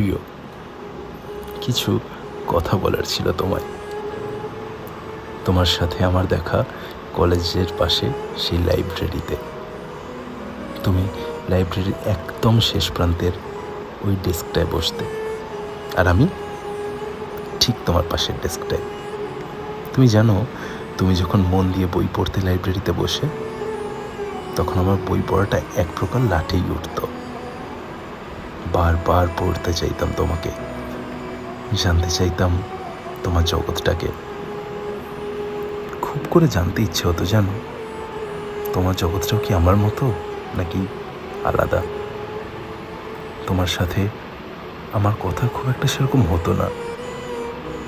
প্রিয়, কিছু কথা বলার ছিল তোমায়। তোমার সাথে আমার দেখা কলেজের পাশে সেই লাইব্রেরিতে। তুমি লাইব্রেরির একদম শেষ প্রান্তের ওই ডেস্কটায় বসতে। আর আমি ঠিক তোমার পাশের ডেস্কটায়। তুমি জানো, তুমি যখন মন দিয়ে বই পড়তে লাইব্রেরিতে বসে, তখন আমার বই পড়াটা এক প্রকার লাঠেই উঠত। বারবার পড়তে চাইতাম তোমাকে। জানতে চাইতাম তোমার জগৎটাকে। খুব করে জানতে ইচ্ছে হতো, জানো? তোমার জগৎটাও কি আমার মতো, নাকি আলাদা? তোমার সাথে আমার কথা খুব একটা সেরকম হতো না।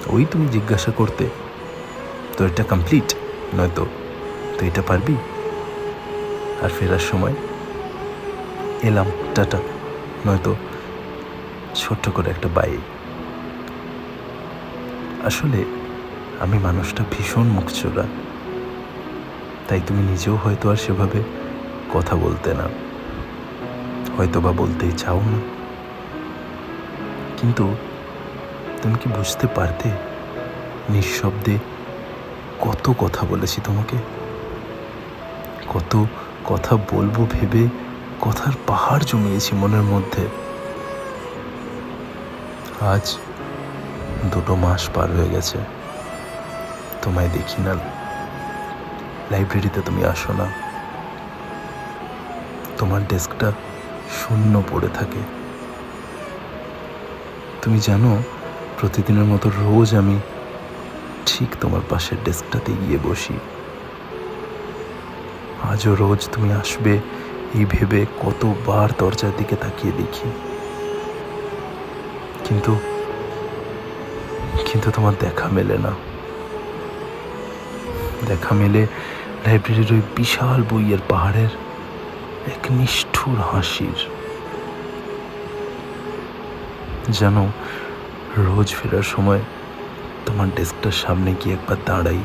ওই তুমি জিজ্ঞাসা করতে, তো এটা কমপ্লিট নয়তো তো এটা পারবি? আর ফেরার সময়, এলাম, টাটা, নয়তো ছোট্ট করে একটা বাই। আসলে আমি মানুষটা ভীষণ মুখচোরা। তাই তুমি নিজেও হয়তো আর সেভাবে কথা বলতে না। হয়তো বা বলতেই চাও না। কিন্তু তুমি কি বুঝতে পারতে? নিঃশব্দে কত কথা বলেছি তোমাকে। কত কথা বলব ভেবে কথার পাহাড় জমিয়েছি মনের মধ্যে। আজ দুটো মাস পার হয়ে গেছে। তোমায় দেখি না। লাইব্রেরিতে তুমি আসো না। তোমার ডেস্কটা শূন্য পড়ে থাকে। তুমি জানো, প্রতিদিনের মতো রোজ আমি ঠিক তোমার পাশের ডেস্কটাতে গিয়ে বসি। আজও রোজ তুমি আসবে, এই ভেবে কতবার দরজার দিকে তাকিয়ে দেখি। কিন্তু কিন্তু তোমার দেখা মেলে না। দেখা মেলে লাইব্রেরির ওই বিশাল বইয়ের পাহাড়ের এক নিষ্ঠুর হাসির। যেন রোজ ফেরার সময় তোমার ডেস্কটার সামনে গিয়ে একবার দাঁড়াই।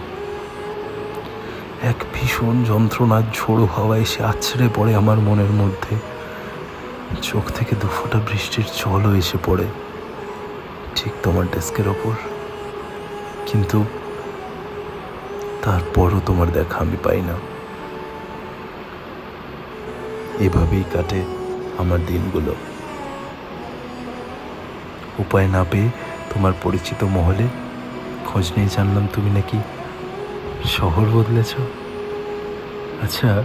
এক ভীষণ যন্ত্রণার ঝোড়ো হাওয়া এসে আছড়ে পড়ে আমার মনের মধ্যে। চোখ থেকে দুফোঁটা বৃষ্টির জলও এসে পড়ে। ঠিক তোমার ডেস্কের ওপর। কিন্তু তারপরও তোমার দেখা আমি পাই না। এভাবেই কাটে আমার দিনগুলো। উপায় না পেয়ে তোমার পরিচিত মহলে খোঁজ নিয়ে জানলাম তুমি নাকি শহর বদলেছ। আচ্ছা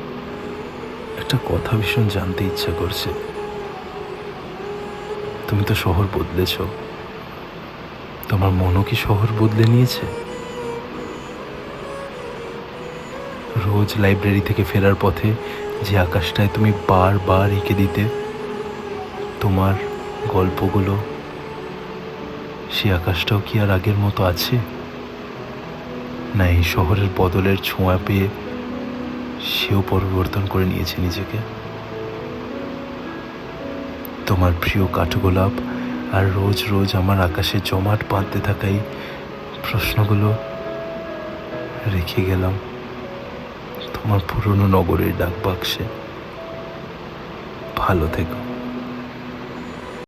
একটা কথা ভীষণ জানতে ইচ্ছা করছে। তুমি তো শহর বদলেছ। তোমার মনও কি শহর বদলে নিয়েছে? রোজ লাইব্রেরি থেকে ফেরার পথে যে আকাশটায় তুমি বারবার এঁকে দিতে, তোমার গল্পগুলো, সে আকাশটাও কি আর আগের মতো আছে? না এই শহরের বদলের ছোঁয়া পেয়ে সেও পরিবর্তন করে নিয়েছে নিজেকে? তোমার প্রিয় কাঠগোলাপ আর রোজ রোজ আমার আকাশে জমাট বাঁধতে থাকাই প্রশ্নগুলো রেখে গেলাম তোমার পুরনো নগরের ডাক বাক্সে ভালো থেকো।